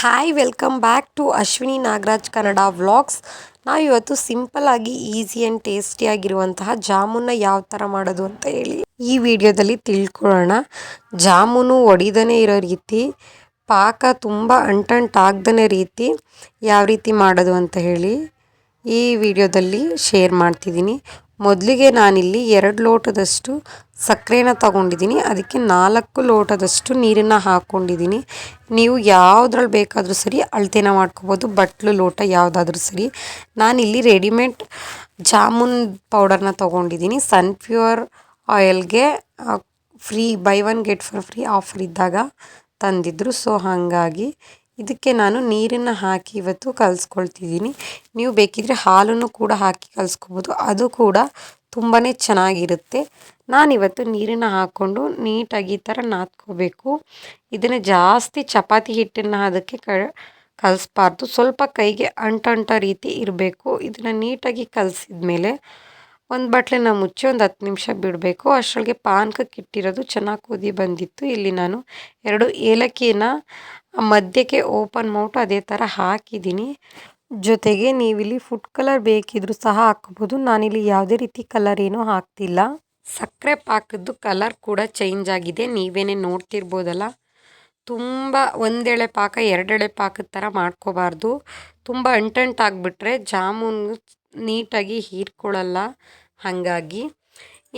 Hi welcome back to Ashwini Nagaraj Kannada vlogs ನಾವು ಇವತ್ತು simple ಆಗಿ ಈಸಿ ಆ್ಯಂಡ್ ಟೇಸ್ಟಿಯಾಗಿರುವಂತಹ ಜಾಮೂನ್ನ ಯಾವ ಥರ ಮಾಡೋದು ಅಂತ ಹೇಳಿ ಈ ವಿಡಿಯೋದಲ್ಲಿ ತಿಳ್ಕೊಳ್ಳೋಣ. ಜಾಮೂನು ಒಡಿದನೇ ಇರೋ ರೀತಿ, ಪಾಕ ತುಂಬ ಅಂಟಂಟಾಗ್ದೇ ರೀತಿ ಯಾವ ರೀತಿ ಮಾಡೋದು ಅಂತ ಹೇಳಿ ಈ ವಿಡಿಯೋದಲ್ಲಿ ಶೇರ್ ಮಾಡ್ತಿದ್ದೀನಿ. ಮೊದಲಿಗೆ ನಾನಿಲ್ಲಿ ಎರಡು ಲೋಟದಷ್ಟು ಸಕ್ಕರೆನ ತಗೊಂಡಿದ್ದೀನಿ. ಅದಕ್ಕೆ ನಾಲ್ಕು ಲೋಟದಷ್ಟು ನೀರನ್ನು ಹಾಕ್ಕೊಂಡಿದ್ದೀನಿ ನೀವು ಯಾವುದ್ರಲ್ಲಿ ಬೇಕಾದರೂ ಸರಿ ಅಳತೆನ ಮಾಡ್ಕೋಬೋದು. ಬಟ್ಲು ಲೋಟ ಯಾವುದಾದ್ರೂ ಸರಿ. ನಾನಿಲ್ಲಿ ರೆಡಿಮೇಡ್ ಜಾಮೂನ್ ಪೌಡರ್ನ ತೊಗೊಂಡಿದ್ದೀನಿ. Sunpure ಆಯಿಲ್ಗೆ free, buy one get for free offer ಇದ್ದಾಗ ತಂದಿದ್ದರು ಸೊ, ಹಾಗಾಗಿ ಇದಕ್ಕೆ ನಾನು ನೀರನ್ನು ಹಾಕಿ ಇವತ್ತು ಕಲಿಸ್ಕೊಳ್ತಿದ್ದೀನಿ. ನೀವು ಬೇಕಿದ್ರೆ ಹಾಲನ್ನು ಕೂಡ ಹಾಕಿ ಕಲಿಸ್ಕೋಬೋದು. ಅದು ಕೂಡ ತುಂಬಾ ಚೆನ್ನಾಗಿರುತ್ತೆ. ನಾನಿವತ್ತು ನೀರನ್ನು ಹಾಕ್ಕೊಂಡು ನೀಟಾಗಿ ಈ ಥರ ನಾದ್ಕೋಬೇಕು. ಇದನ್ನು ಜಾಸ್ತಿ ಚಪಾತಿ ಹಿಟ್ಟನ್ನು ಅದಕ್ಕೆ ಕ, ಕಲಿಸ್ಬಾರ್ದು. ಸ್ವಲ್ಪ ಕೈಗೆ ಅಂಟಂಟ ರೀತಿ ಇರಬೇಕು. ಇದನ್ನು ನೀಟಾಗಿ ಕಲಸಿದ ಮೇಲೆ ಒಂದು ಬಟ್ಲನ್ನ ಮುಚ್ಚಿ ಒಂದು ಹತ್ತು ನಿಮಿಷ ಬಿಡಬೇಕು. ಅಷ್ಟರೊಳಗೆ ಪಾನಕಕ್ಕೆ ಇಟ್ಟಿರೋದು ಚೆನ್ನಾಗಿ ಕುದಿ ಬಂದಿತ್ತು. ಇಲ್ಲಿ ನಾನು ಎರಡು ಏಲಕ್ಕಿನ ಮಧ್ಯಕ್ಕೆ ಓಪನ್ ಮೌಟ್ ಅದೇ ಥರ ಹಾಕಿದ್ದೀನಿ. ಜೊತೆಗೆ ನೀವಿಲ್ಲಿ ಫುಡ್ ಕಲರ್ ಬೇಕಿದ್ರು ಸಹ ಹಾಕ್ಬೋದು. ನಾನಿಲ್ಲಿ ಯಾವುದೇ ರೀತಿ ಕಲರ್ ಏನೂ ಹಾಕ್ತಿಲ್ಲ. ಸಕ್ಕರೆ ಪಾಕದ್ದು ಕಲರ್ ಕೂಡ ಚೇಂಜ್ ಆಗಿದೆ. ನೀವೇನೇ ನೋಡ್ತಿರ್ಬೋದಲ್ಲ. ತುಂಬ ಒಂದೆಳೆ ಪಾಕ, ಎರಡೆಳೆ ಪಾಕದ ಥರ ಮಾಡ್ಕೋಬಾರ್ದು. ತುಂಬ ಅಂಟಂಟಾಗ್ಬಿಟ್ರೆ ಜಾಮೂನು ನೀಟಾಗಿ ಹೀರ್ಕೊಳ್ಳಲ್ಲ. ಹಾಗಾಗಿ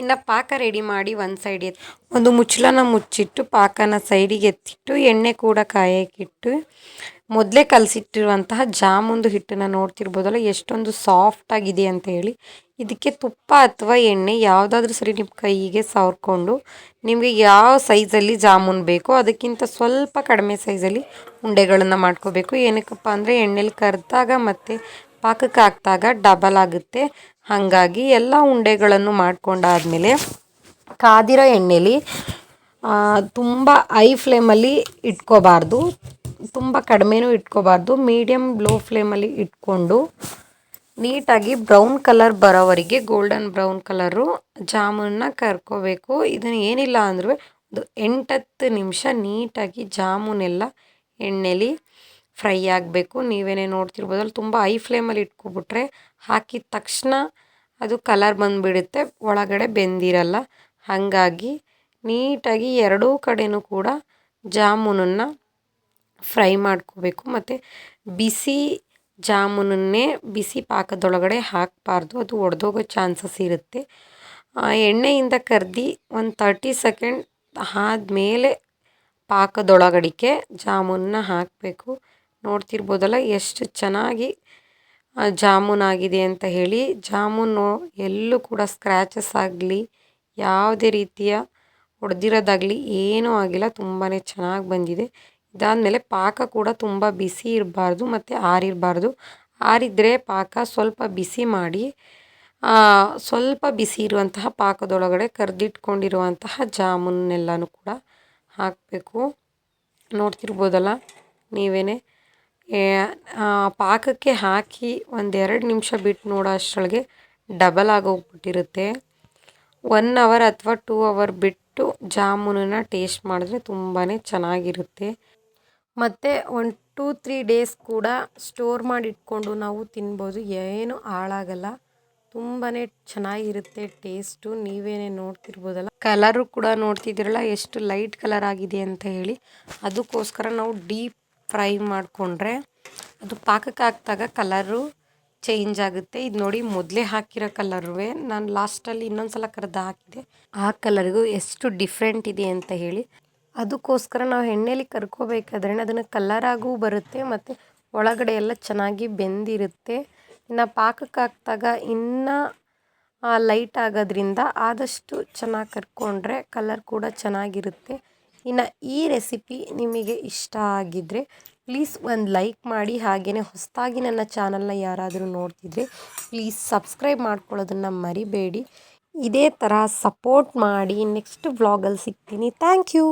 ಇನ್ನು ಪಾಕ ರೆಡಿ ಮಾಡಿ ಒಂದು ಸೈಡ್ ಎತ್ತಿ, ಒಂದು ಮುಚ್ಚಳನ ಮುಚ್ಚಿಟ್ಟು ಪಾಕನ ಸೈಡಿಗೆ ಎತ್ತಿಟ್ಟು, ಎಣ್ಣೆ ಕೂಡ ಕಾಯಕ್ಕಿಟ್ಟು ಮೊದಲೇ ಕಲಸಿಟ್ಟಿರುವಂತಹ ಜಾಮೂನ್ದು ಹಿಟ್ಟನ್ನು ನೋಡ್ತಿರ್ಬೋದಲ್ಲ, ಎಷ್ಟೊಂದು ಸಾಫ್ಟಾಗಿದೆ ಅಂತ ಹೇಳಿ. ಇದಕ್ಕೆ ತುಪ್ಪ ಅಥವಾ ಎಣ್ಣೆ ಯಾವುದಾದ್ರೂ ಸರಿ ನಿಮ್ಮ ಕೈಗೆ ಸವರ್ಕೊಂಡು, ನಿಮಗೆ ಯಾವ ಸೈಜಲ್ಲಿ ಜಾಮೂನ್ ಬೇಕೋ ಅದಕ್ಕಿಂತ ಸ್ವಲ್ಪ ಕಡಿಮೆ ಸೈಜಲ್ಲಿ ಉಂಡೆಗಳನ್ನು ಮಾಡ್ಕೋಬೇಕು. ಏನಕ್ಕಪ್ಪ ಅಂದರೆ ಎಣ್ಣೆಲಿ ಕರೆದಾಗ ಮತ್ತು ಪಾಕಕ್ಕೆ ಹಾಕಿದಾಗ ಡಬಲ್ ಆಗುತ್ತೆ. ಹಾಗಾಗಿ ಎಲ್ಲ ಉಂಡೆಗಳನ್ನು ಮಾಡ್ಕೊಂಡಾದಮೇಲೆ ಕಾದಿರೋ ಎಣ್ಣೆಲಿ ತುಂಬ ಐ ಫ್ಲೇಮಲ್ಲಿ ಇಟ್ಕೋಬಾರ್ದು. ತುಂಬ ಕಡಿಮೆನೂ ಇಟ್ಕೋಬಾರ್ದು. ಮೀಡಿಯಮ್ ಲೋ ಫ್ಲೇಮಲ್ಲಿ ಇಟ್ಕೊಂಡು ನೀಟಾಗಿ ಬ್ರೌನ್ ಕಲರ್ ಬರೋವರೆಗೆ ಗೋಲ್ಡನ್ ಬ್ರೌನ್ ಕಲರು ಜಾಮೂನನ್ನ ಕರ್ಕೋಬೇಕು. ಇದನ್ನು ಏನಿಲ್ಲ ಅಂದರೂ ಒಂದು ಎಂಟತ್ತು ನಿಮಿಷ ನೀಟಾಗಿ ಜಾಮೂನೆಲ್ಲ ಎಣ್ಣೆಲಿ ಫ್ರೈ ಆಗಬೇಕು. ನೀವೇನೇ ಅಲ್ಲಿ ತುಂಬ ಹೈ ಫ್ಲೇಮಲ್ಲಿ ಇಟ್ಕೊಬಿಟ್ರೆ ಹಾಕಿದ ತಕ್ಷಣ ಅದು ಕಲರ್ ಬಂದುಬಿಡುತ್ತೆ, ಒಳಗಡೆ ಬೆಂದಿರಲ್ಲ. ಹಾಗಾಗಿ ನೀಟಾಗಿ ಎರಡೂ ಕಡೆಯೂ ಕೂಡ ಜಾಮೂನನ್ನು ಫ್ರೈ ಮಾಡ್ಕೋಬೇಕು. ಮತ್ತು ಬಿಸಿ ಜಾಮೂನನ್ನೇ ಬಿಸಿ ಪಾಕದೊಳಗಡೆ ಹಾಕಬಾರ್ದು, ಅದು ಒಡೆದೋಗೋ ಚಾನ್ಸಸ್ ಇರುತ್ತೆ. ಎಣ್ಣೆಯಿಂದ ಕರ್ದು ಒಂದು ತರ್ಟಿ ಸೆಕೆಂಡ್ ಆದಮೇಲೆ ಪಾಕದೊಳಗಡಿಕೆ ಜಾಮೂನನ್ನ ಹಾಕಬೇಕು. ನೋಡ್ತಿರ್ಬೋದಲ್ಲ, ಎಷ್ಟು ಚೆನ್ನಾಗಿ ಜಾಮೂನ್ ಆಗಿದೆ ಅಂತ ಹೇಳಿ. ಜಾಮೂನು ಎಲ್ಲೂ ಕೂಡ ಸ್ಕ್ರ್ಯಾಚಸ್ ಆಗಲಿ, ಯಾವುದೇ ರೀತಿಯ ಹೊಡೆದಿರೋದಾಗಲಿ ಏನೂ ಆಗಿಲ್ಲ ತುಂಬಾ ಚೆನ್ನಾಗಿ ಬಂದಿದೆ. ಇದಾದಮೇಲೆ ಪಾಕ ಕೂಡ ತುಂಬ ಬಿಸಿ ಇರಬಾರ್ದು ಮತ್ತು ಆರಿರಬಾರ್ದು. ಆರಿದ್ರೆ ಪಾಕ ಸ್ವಲ್ಪ ಬಿಸಿ ಮಾಡಿ ಸ್ವಲ್ಪ ಬಿಸಿ ಇರುವಂತಹ ಪಾಕದೊಳಗಡೆ ಕರೆದಿಟ್ಕೊಂಡಿರುವಂತಹ ಜಾಮೂನೆಲ್ಲನೂ ಕೂಡ ಹಾಕಬೇಕು. ನೋಡ್ತಿರ್ಬೋದಲ್ಲ ನೀವೇ ಪಾಕಕ್ಕೆ ಹಾಕಿ ಒಂದೆರಡು ನಿಮಿಷ ಬಿಟ್ಟು ನೋಡೋ, ಅಷ್ಟರೊಳಗೆ ಡಬಲ್ ಆಗೋಗ್ಬಿಟ್ಟಿರುತ್ತೆ. ಒನ್ ಅವರ್ ಅಥವಾ ಟೂ ಅವರ್ ಬಿಟ್ಟು ಜಾಮೂನನ್ನು ಟೇಸ್ಟ್ ಮಾಡಿದ್ರೆ ತುಂಬಾ ಚೆನ್ನಾಗಿರುತ್ತೆ. ಮತ್ತು ಒಂದು ಟೂ ತ್ರೀ ಡೇಸ್ ಕೂಡ ಸ್ಟೋರ್ ಮಾಡಿಟ್ಕೊಂಡು ನಾವು ತಿನ್ಬೋದು. ಏನು ಹಾಳಾಗಲ್ಲ. ತುಂಬಾ ಚೆನ್ನಾಗಿರುತ್ತೆ ಟೇಸ್ಟು ನೀವೇನೇ ನೋಡ್ತಿರ್ಬೋದಲ್ಲ. ಕಲರು ಕೂಡ ನೋಡ್ತಿದ್ದೀರಲ್ಲ, ಎಷ್ಟು ಲೈಟ್ ಕಲರ್ ಆಗಿದೆ ಅಂತ ಹೇಳಿ. ಅದಕ್ಕೋಸ್ಕರ ನಾವು ಡೀಪ್ ಫ್ರೈ ಮಾಡಿಕೊಂಡ್ರೆ ಅದು ಪಾಕಕ್ಕೆ ಹಾಕಿದಾಗ ಕಲರು ಚೇಂಜ್ ಆಗುತ್ತೆ. ಇದು ನೋಡಿ ಮೊದಲೇ ಹಾಕಿರೋ ಕಲರುವೆ. ನಾನು ಲಾಸ್ಟಲ್ಲಿ ಇನ್ನೊಂದು ಸಲ ಕರೆದು ಹಾಕಿದೆ. ಆ ಕಲರ್ಗೂ ಎಷ್ಟು ಡಿಫ್ರೆಂಟ್ ಇದೆ ಅಂತ ಹೇಳಿ. ಅದಕ್ಕೋಸ್ಕರ ನಾವು ಎಣ್ಣೆಲಿ ಕರ್ಕೋಬೇಕಾದ್ರೆ ಅದನ್ನು ಕಲರಾಗೂ ಬರುತ್ತೆ ಮತ್ತು ಒಳಗಡೆ ಎಲ್ಲ ಚೆನ್ನಾಗಿ ಬೆಂದಿರುತ್ತೆ. ಇನ್ನು ಪಾಕಕ್ಕೆ ಹಾಕಿದಾಗ ಇನ್ನೂ ಲೈಟ್ ಆಗೋದ್ರಿಂದ ಆದಷ್ಟು ಚೆನ್ನಾಗಿ ಕರ್ಕೊಂಡ್ರೆ ಕಲರ್ ಕೂಡ ಚೆನ್ನಾಗಿರುತ್ತೆ. ಇನ್ನು ಈ ರೆಸಿಪಿ ನಿಮಗೆ ಇಷ್ಟ ಆಗಿದ್ದರೆ ಪ್ಲೀಸ್ ಒಂದು ಲೈಕ್ ಮಾಡಿ ಹಾಗೆಯೇ ಹೊಸದಾಗಿ ನನ್ನ ಚಾನಲ್ನ ಯಾರಾದರೂ ನೋಡ್ತಿದ್ರೆ ಪ್ಲೀಸ್ ಸಬ್ಸ್ಕ್ರೈಬ್ ಮಾಡ್ಕೊಳ್ಳೋದನ್ನು ಮರಿಬೇಡಿ. ಇದೇ ಥರ ಸಪೋರ್ಟ್ ಮಾಡಿ ನೆಕ್ಸ್ಟ್ ವ್ಲಾಗಲ್ಲಿ ಸಿಗ್ತೀನಿ. Thank you